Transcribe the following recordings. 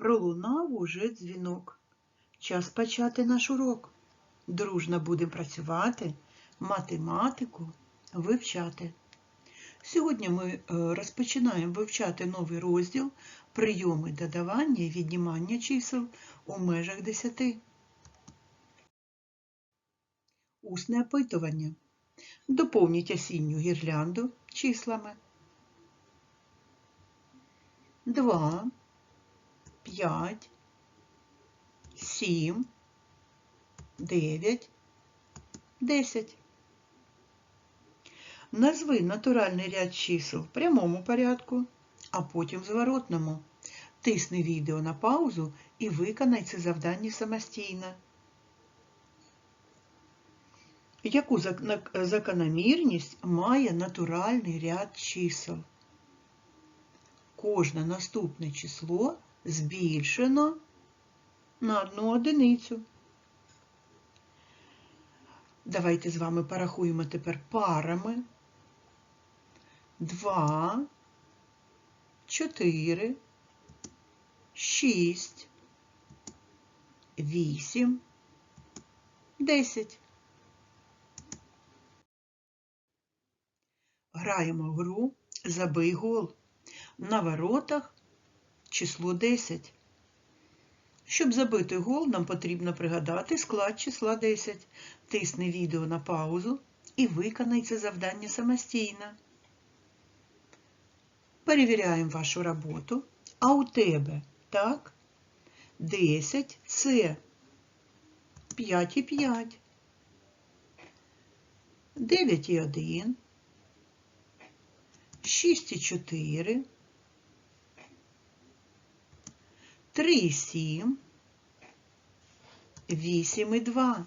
Пролунав уже дзвінок. Час почати наш урок. Дружно будемо працювати, математику вивчати. Сьогодні ми е, розпочинаємо вивчати новий розділ прийоми додавання і віднімання чисел у межах 10. Усне опитування. Доповніть осінню гірлянду числами. 2, 5, 7, 9, 10. Назви натуральний ряд чисел в прямому порядку, а потім зворотному. Тисни відео на паузу і виконай це завдання самостійно. Яку закономірність має натуральний ряд чисел? Кожне наступне число збільшено на одну одиницю. Давайте з вами порахуємо тепер парами. 2, 4, 6, 8, 10. Граємо в гру Забий гол. На воротах число 10. Щоб забити гол, нам потрібно пригадати склад числа 10. Тисни відео на паузу і виконай це завдання самостійно. Перевіряємо вашу роботу. А у тебе, так? 10 це 5 і 5. 9 і 1. 6 і 4. 3 7. 8 і 2.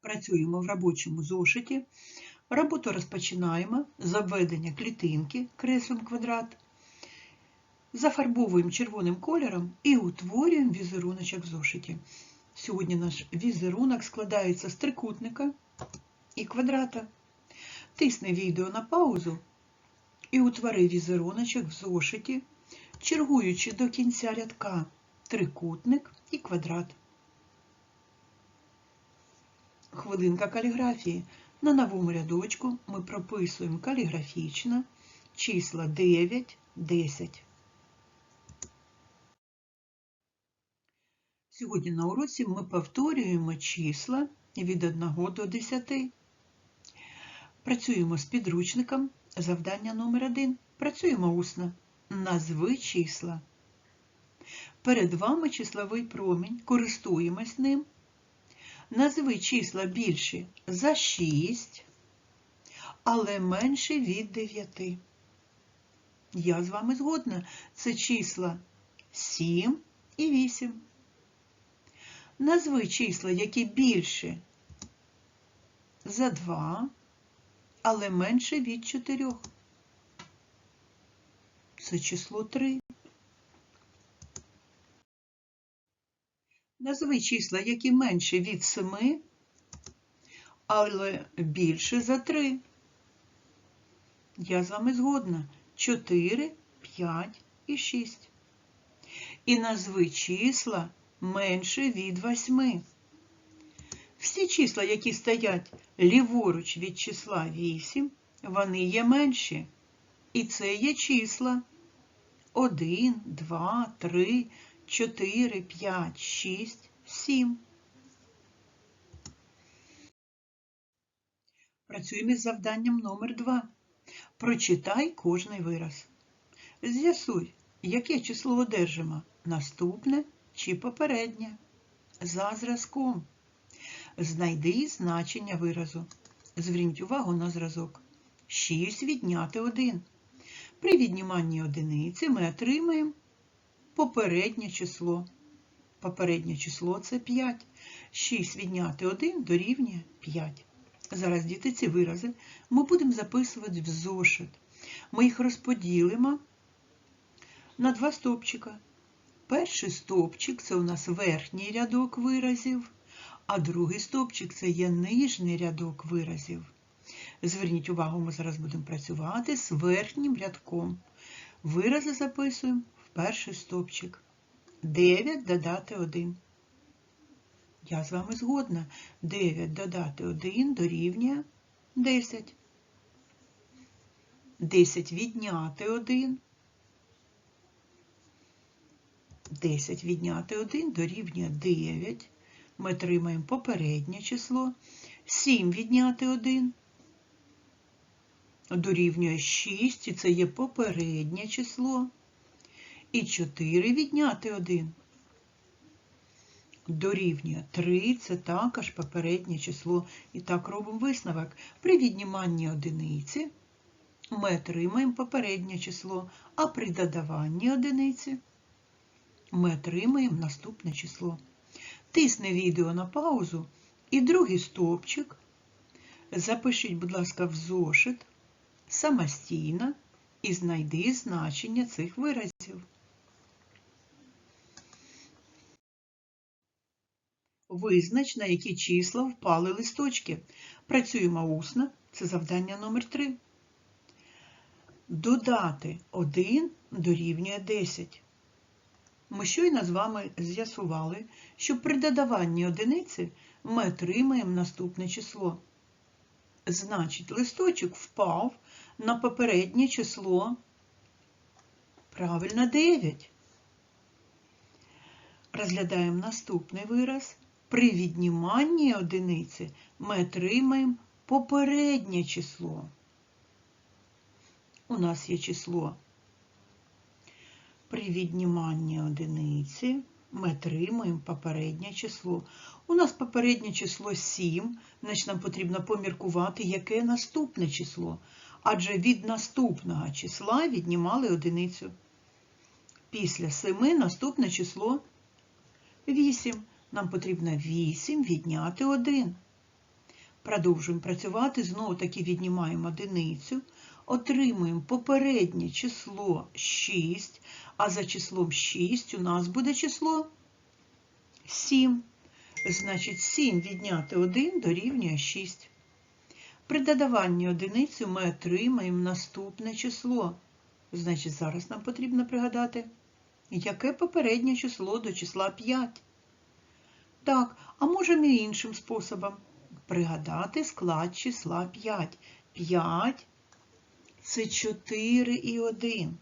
Працюємо в робочому зошиті. Роботу розпочинаємо з обведення клітинки креслом квадрат. Зафарбовуємо червоним кольором і утворюємо візеруночок в зошиті. Сьогодні наш візерунок складається з трикутника і квадрата. Тисни відео на паузу і утвори візеруночок в зошиті, чергуючи до кінця рядка трикутник і квадрат. Хвилинка каліграфії. На новому рядочку ми прописуємо каліграфічно числа 9, 10. Сьогодні на уроці ми повторюємо числа від 1 до 10. Працюємо з підручником. Завдання номер 1. Працюємо усно. Назви числа. Перед вами числовий промінь. Користуємось ним. Назви числа більші за 6, але менше від 9. Я з вами згодна. Це числа 7 і 8. Назви числа, які більше за 2, але менше від 4. Це число 3. Назви числа, які менше від 7, але більше за 3. Я з вами згодна. 4, 5 і 6. І назви числа менше від 8. Всі числа, які стоять ліворуч від числа 8, вони є менші. І це є числа 1, 2, 3, 4, 5, 6, 7. Працюємо із завданням номер 2. Прочитай кожний вираз. З'ясуй, яке число одержимо наступне чи попереднє. За зразком. Знайди значення виразу. Зверніть увагу на зразок. 6 відняти 1. При відніманні одиниці ми отримаємо попереднє число. Попереднє число це 5. 6 відняти 1 дорівнює 5. Зараз, діти, ці вирази ми будемо записувати в зошит. Ми їх розподілимо на два стовпчика. Перший стовпчик це у нас верхній рядок виразів, а другий стовпчик це є нижній рядок виразів. Зверніть увагу, ми зараз будемо працювати з верхнім рядком. Вирази записуємо в перший стовпчик. 9 додати 1. Я з вами згодна. 9 додати 1 дорівнює 10. 10 відняти 1. 10 відняти 1 дорівнює 9. Ми отримаємо попереднє число. 7 відняти 1 дорівнює 6, і це є попереднє число. І 4 відняти 1 дорівнює 3, це також попереднє число. І так робимо висновок. При відніманні одиниці ми отримаємо попереднє число, а при додаванні одиниці ми отримаємо наступне число. Тисни відео на паузу і другий стовпчик. Запишіть, будь ласка, в зошит самостійно і знайди значення цих виразів. Визнач, на які числа впали листочки. Працюємо усно, це завдання номер 3. Додати 1 дорівнює 10. Ми щойно з вами з'ясували, що при додаванні одиниці ми отримаємо наступне число. Значить, листочок впав на попереднє число. Правильно, 9. Розглядаємо наступний вираз. При відніманні одиниці ми отримаємо попереднє число. У нас є число. При відніманні одиниці ми отримуємо попереднє число. У нас попереднє число 7, значить нам потрібно поміркувати, яке наступне число. Адже від наступного числа віднімали одиницю. Після 7 наступне число 8. Нам потрібно 8 відняти 1. Продовжуємо працювати, знову таки віднімаємо одиницю, отримуємо попереднє число 6, а за числом 6 у нас буде число 7. Значить, 7 відняти 1 дорівнює 6. При додаванні одиниці ми отримаємо наступне число. Значить, зараз нам потрібно пригадати, яке попереднє число до числа 5. Так, а можемо і іншим способом пригадати склад числа 5. 5 це 4 і 1.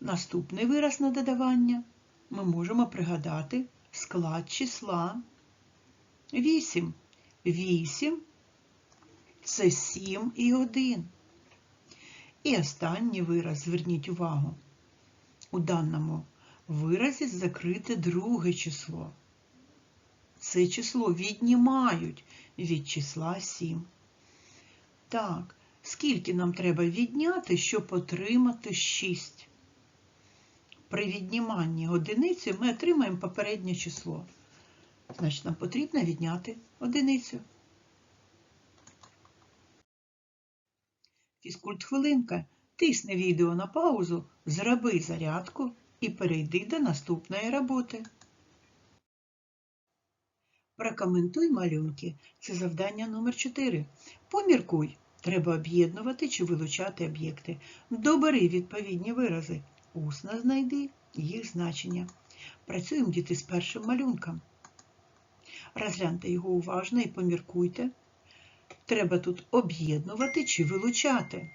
Наступний вираз на додавання ми можемо пригадати склад числа 8. 8 це 7 і 1. І останній вираз, зверніть увагу, у даному виразі закрите друге число. Це число віднімають від числа 7. Так, скільки нам треба відняти, щоб отримати 6? При відніманні одиниці ми отримаємо попереднє число. Значить, нам потрібно відняти одиницю. Фізкульт хвилинка. Тисни відео на паузу, зроби зарядку і перейди до наступної роботи. Прокоментуй малюнки. Це завдання номер 4. Поміркуй. Треба об'єднувати чи вилучати об'єкти. Добери відповідні вирази. Усно знайди їх значення. Працюємо діти з першим малюнком. Розгляньте його уважно і поміркуйте. Треба тут об'єднувати чи вилучати.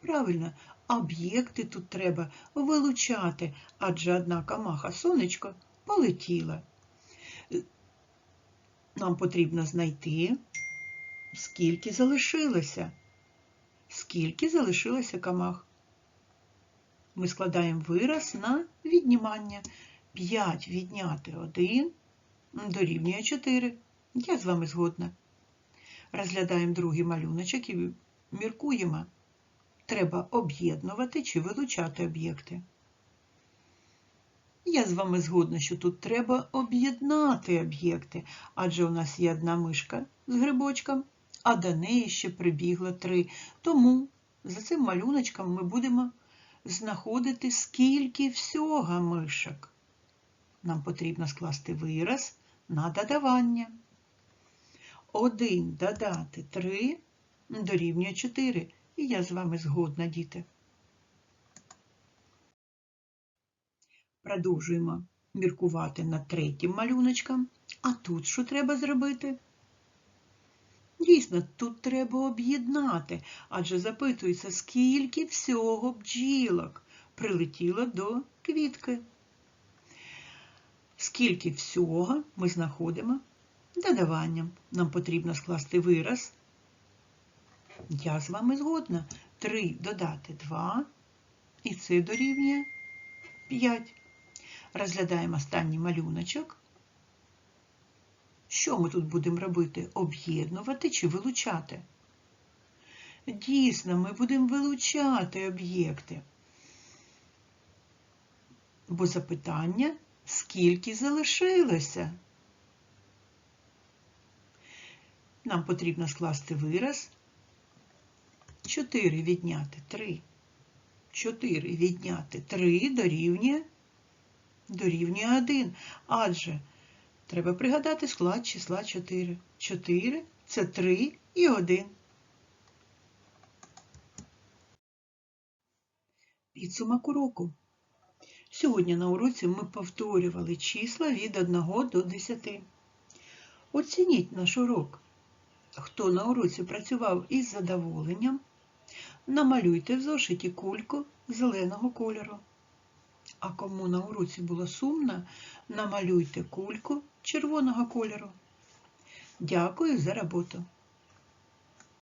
Правильно, об'єкти тут треба вилучати, адже одна камаха сонечко полетіла. Нам потрібно знайти, скільки залишилося. Скільки залишилося камах. Ми складаємо вираз на віднімання. 5 відняти 1 дорівнює 4. Я з вами згодна. Розглядаємо другий малюночок і міркуємо. Треба об'єднувати чи вилучати об'єкти. Я з вами згодна, що тут треба об'єднати об'єкти, адже у нас є одна мишка з грибочком, а до неї ще прибігло три. Тому за цим малюночком ми будемо знаходити, скільки всього мишок. Нам потрібно скласти вираз на додавання. 1 додати 3 дорівнює 4. І я з вами згодна, діти. Продовжуємо міркувати над третім малюночком. А тут що треба зробити? Дійсно, тут треба об'єднати, адже запитується, скільки всього бджілок прилетіло до квітки. Скільки всього ми знаходимо додаванням. Нам потрібно скласти вираз. Я з вами згодна. 3 додати 2, і це дорівнює 5. Розглядаємо останній малюночок. Що ми тут будемо робити? Об'єднувати чи вилучати? Дійсно, ми будемо вилучати об'єкти. Бо запитання, скільки залишилося? Нам потрібно скласти вираз. 4 відняти 3. 4 відняти 3 дорівнює, дорівнює 1. Адже треба пригадати склад числа 4. 4 – це 3 і 1. Підсумок уроку. Сьогодні на уроці ми повторювали числа від 1 до 10. Оцініть наш урок. Хто на уроці працював із задоволенням, намалюйте в зошиті кульку зеленого кольору. А кому на уроці було сумно, намалюйте кульку червоного кольору. Дякую за роботу.